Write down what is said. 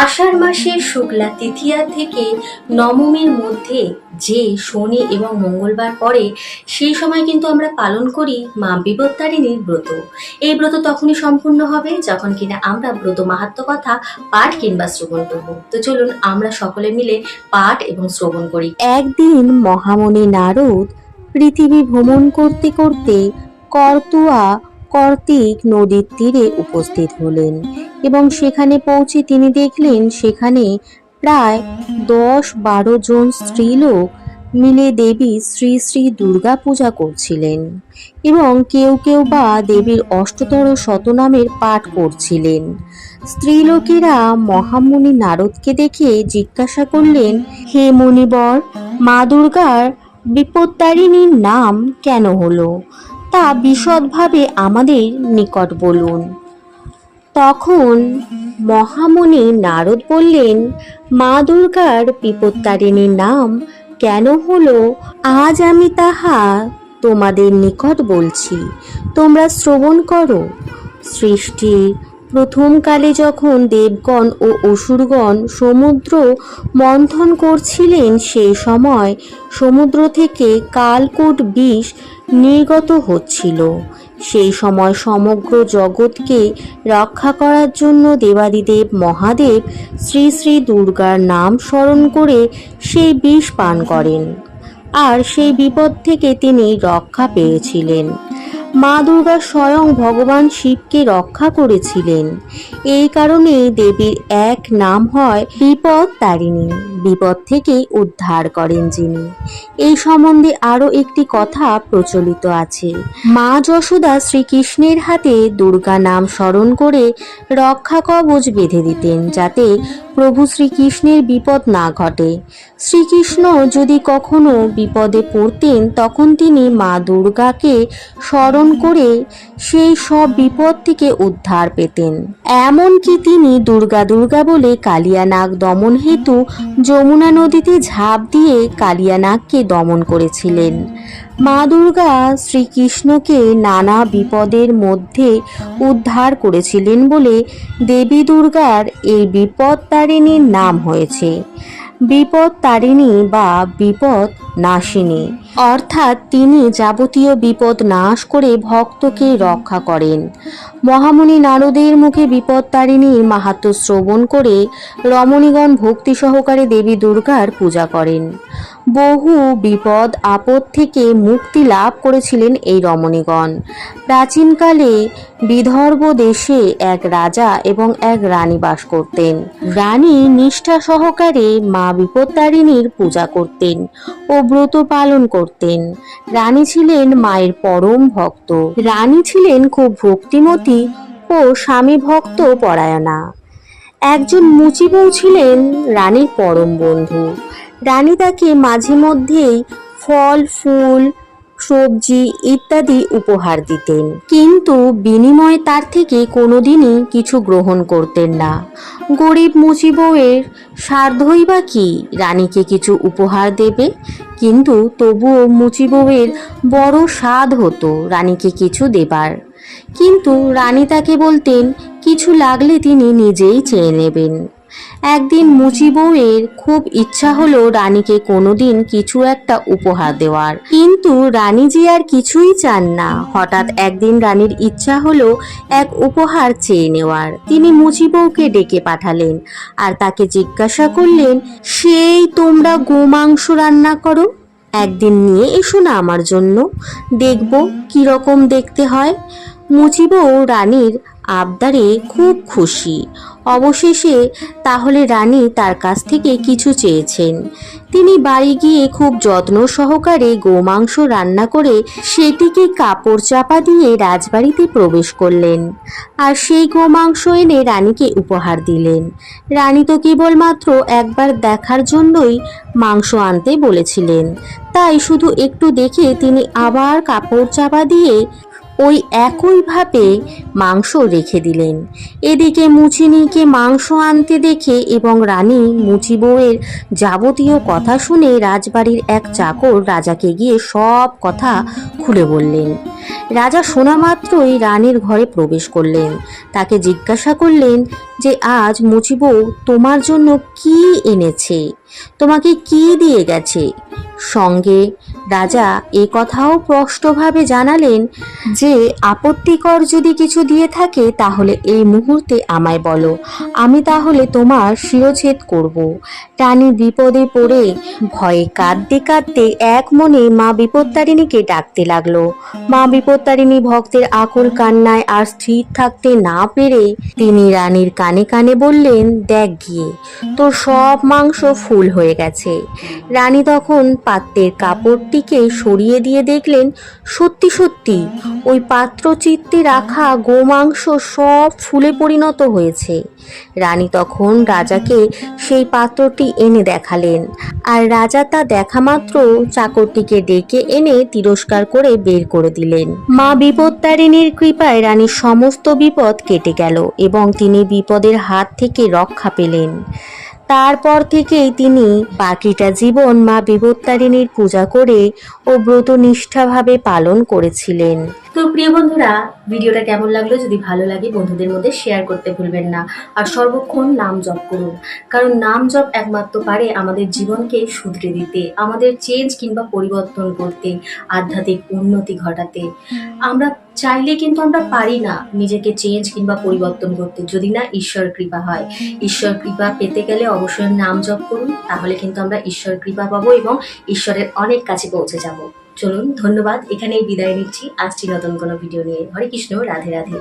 আষাঢ় মাসের শুক্লা তৃতীয়া থেকে নবমীর মধ্যে যে শনি এবং মঙ্গলবার পরে সেই সময় কিন্তু আমরা পালন করি মা বিপত্তারিণীর ব্রত। এই ব্রত তখনই সম্পূর্ণ হবে যখন কিনা আমরা ব্রত মাহাত্ম কথা, পাঠ কিংবা শ্রবণ করব। তো চলুন আমরা সকলে মিলে পাঠ এবং শ্রবণ করি। একদিন মহামণি নারদ পৃথিবী ভ্রমণ করতে করতে করতুয়া কর্তিক নদীর তীরে উপস্থিত হলেন। এবং সেখানে পৌঁছে তিনি দেখলেন সেখানে প্রায় দশ বারো জন স্ত্রীলোক মিলে দেবী শ্রী শ্রী দুর্গা পূজা করছিলেন এবং কেউ কেউ বা দেবীর অষ্টতর শতনামের পাঠ করছিলেন। স্ত্রীলোকেরা মহামুনি নারদকে দেখে জিজ্ঞাসা করলেন, হে মুনিবর মা দুর্গার বিপত্তারিণীর নাম কেন হলো? তা বিশদভাবে আমাদের নিকট বলুন। তখন মহামুনি নারদ বললেন, মা দুর্গার বিপত্তারিণীর নাম কেন হলো? আজ আমি তাহা তোমাদের নিকট বলছি। তোমরা শ্রবণ করো। সৃষ্টির প্রথমকালে যখন দেবগণ ও অসুরগণ সমুদ্র মন্থন করছিলেন সেই সময় সমুদ্র থেকে কালকূট বিষ নির্গত হচ্ছিল। সেই সময় সমগ্র জগৎকে রক্ষা করার জন্য দেবাদিদেব মহাদেব শ্রী শ্রী দুর্গার নাম স্মরণ করে সেই বিষ পান করেন। আর সেই বিপদ থেকে তিনি রক্ষা পেয়েছিলেন। মা দুর্গা স্বয়ং ভগবান শিবকে রক্ষা করেছিলেন। এই কারণে দেবীর এক নাম হয় বিপদ তারিণী। বিপদ থেকে উদ্ধার করেন যিনি। এই সম্বন্ধে আরও একটি কথা প্রচলিত আছে। মা যশোদা শ্রীকৃষ্ণের হাতে দুর্গা নাম স্মরণ করে রক্ষা কবচ বেঁধে দিতেন যাতে প্রভু শ্রীকৃষ্ণের বিপদ না ঘটে। শ্রীকৃষ্ণ যদি কখনো বিপদে পড়তেন, তখন তিনি মা দুর্গাকে স্মরণ করে সেই সব বিপদ থেকে উদ্ধার পেতেন। এমনকি তিনি দুর্গা দুর্গা বলে কালিয়ানাগ দমন হেতু যমুনা নদীতে ঝাঁপ দিয়ে কালিয়ানাগকে দমন করেছিলেন। মা দুর্গা শ্রীকৃষ্ণকে নানা বিপদের মধ্যে উদ্ধার করেছিলেন বলে দেবী দুর্গার এই বিপদ তারিণীর নাম হয়েছে। বিপদ তারিণী বা বিপদ নাশিনী। অর্থাৎ তিনি যাবতীয় বিপদ নাশ করে ভক্তকে রক্ষা করেন। মহামুনি নারদের মুখে বিপদ তারিণীর মাহাত্ম শ্রবণ করে রমণীগণ ভক্তি সহকারে দেবী দুর্গার পূজা করেন। বহু বিপদ, আপদ থেকে মুক্তি লাভ করেছিলেন এই রমণীগণ। প্রাচীনকালে বিদর্ভ দেশে এক রাজা এবং এক রানী বাস করতেন। রানী নিষ্ঠা সহকারে মা বিপত্তারিণীর পূজা করতেন ও ব্রত পালন করতেন রানী ছিলেন মায়ের পরম ভক্ত। রানী ছিলেন খুব ভক্তিমতী ও স্বামী ভক্ত পরায়ণা। একজন মুচি বউ ছিলেন রানীর পরম বন্ধু। রানী তাকে মাঝে মধ্যেই ফল, ফুল সবজি ইত্যাদি উপহার দিতেন। কিন্তু বিনিময়ে তার থেকে কোনোদিনই কিছু গ্রহণ করতেন না। গরিব মুচি বউয়ের সাধ্যই বা কি? রানীকে কিছু উপহার দেবে? কিন্তু তবুও মুচি বউয়ের বড় স্বাদ হতো রানীকে কিছু দেবার। কিন্তু রানী তাকে বলতেন, কিছু লাগলে তিনি নিজেই চেয়ে নেবেন। একদিন মুচি বউয়ের খুব ইচ্ছা হলো রানীকে কোনোদিন কিছু একটা উপহার দেওয়ার। কিন্তু রানী যে আর কিছুই চান না। হঠাৎ একদিন রানীর ইচ্ছা হলো এক উপহার চেয়ে নেওয়ার। তিনি মুচি বউকে ডেকে পাঠালেন আর তাকে জিজ্ঞাসা করলেন, সেই তোমরা গোমাংস রান্না করো? একদিন নিয়ে এসো না আমার জন্য। দেখব কীরকম দেখতে হয়। মুচিবও রানীর আবদারে খুব খুশি। অবশেষে তাহলে রানী তার কাছ থেকে কিছু চেয়েছেন। তিনি বাড়ি গিয়ে খুব যত্ন সহকারে গোমাংস রান্না করে সেটিকে কাপড় চাপা দিয়ে রাজবাড়িতে প্রবেশ করলেন। আর সেই গোমাংস এনে রানীকে উপহার দিলেন। রানী তো কেবলমাত্র একবার দেখার জন্যই মাংস আনতে বলেছিলেন। তাই শুধু একটু দেখে তিনি আবার কাপড় চাপা দিয়ে ওই একইভাবে মাংস রেখে দিলেন। এদিকে মুচিনিকে মাংস আনতে দেখে এবং রানী মুচি বউয়ের যাবতীয় কথা শুনে রাজবাড়ির এক চাকর রাজাকে গিয়ে সব কথা খুলে বললেন। রাজা শোনা মাত্রই রানীর ঘরে প্রবেশ করলেন। তাকে জিজ্ঞাসা করলেন যে আজ মুচিবউ তোমার জন্য কি এনেছে? তোমাকে কি দিয়ে গেছে? সঙ্গে রাজা এ কথাও স্পষ্টভাবে জানালেন যে, আপত্তিকর যদি কিছু দিয়ে থাকে তাহলে এই মুহূর্তে আমায় বলো। আমি তাহলে তোমার শিরোচ্ছেদ করব। রানী বিপদে পড়ে ভয়ে কাঁদতে কাঁদতে এক মনে মা বিপত্তারিণীকে ডাকতে লাগল। মা বিপত্তারিণী ভক্তের আকুল কান্নায় আর স্থির থাকতে না পেরে তিনি রানীর কানে কানে কানে বললেন, দেখ গিয়ে, তোর সব মাংস ফুল হয়ে গেছে। রানী তখন পাত্রের কাপড়টিকে সরিয়ে দিয়ে দেখলেন, সত্যি সত্যি ওই পাত্রচিত্তে রাখা গোমাংস সব ফুলে পরিণত হয়েছে। রানী তখন রাজাকে সেই পাত্রটি এনে দেখালেন। আর রাজা তা দেখা মাত্র চাকরটিকে ডেকে এনে তিরস্কার করে বের করে দিলেন। মা বিপত্তারিণীর কৃপায় রানীর সমস্ত বিপদ কেটে গেল এবং তিনি বিপদের হাত থেকে রক্ষা পেলেন। তারপর থেকেই তিনি বাকিটা জীবন মা বিপত্তারিণীর পূজা করে ও ব্রত নিষ্ঠাভাবে পালন করেছিলেন। তো প্রিয় বন্ধুরা ভিডিওটা কেমন লাগল যদি ভালো লাগে বন্ধুদের মধ্যে শেয়ার করতে ভুলবেন না। আর সর্বক্ষণ নাম জপ করুন। কারণ নাম জপ একমাত্র পারে আমাদের জীবনকে শুধরে দিতে আমাদের চেঞ্জ কিংবা পরিবর্তন করতে আধ্যাত্মিক উন্নতি ঘটাতে। আমরা চাইলে কিন্তু আমরা পারি না নিজেকে চেঞ্জ কিংবা পরিবর্তন করতে যদি না ঈশ্বর কৃপা হয়। ঈশ্বর কৃপা পেতে গেলে অবশ্যই নাম জপ করুন তাহলে কিন্তু আমরা ঈশ্বর কৃপা পাবো এবং ঈশ্বরের অনেক কাছে পৌঁছে যাব। চলুন ধন্যবাদ। এখানেই বিদায় নিচ্ছি। আজটি নতুন কোনো ভিডিও নিয়ে। হরে কৃষ্ণ রাধে রাধে।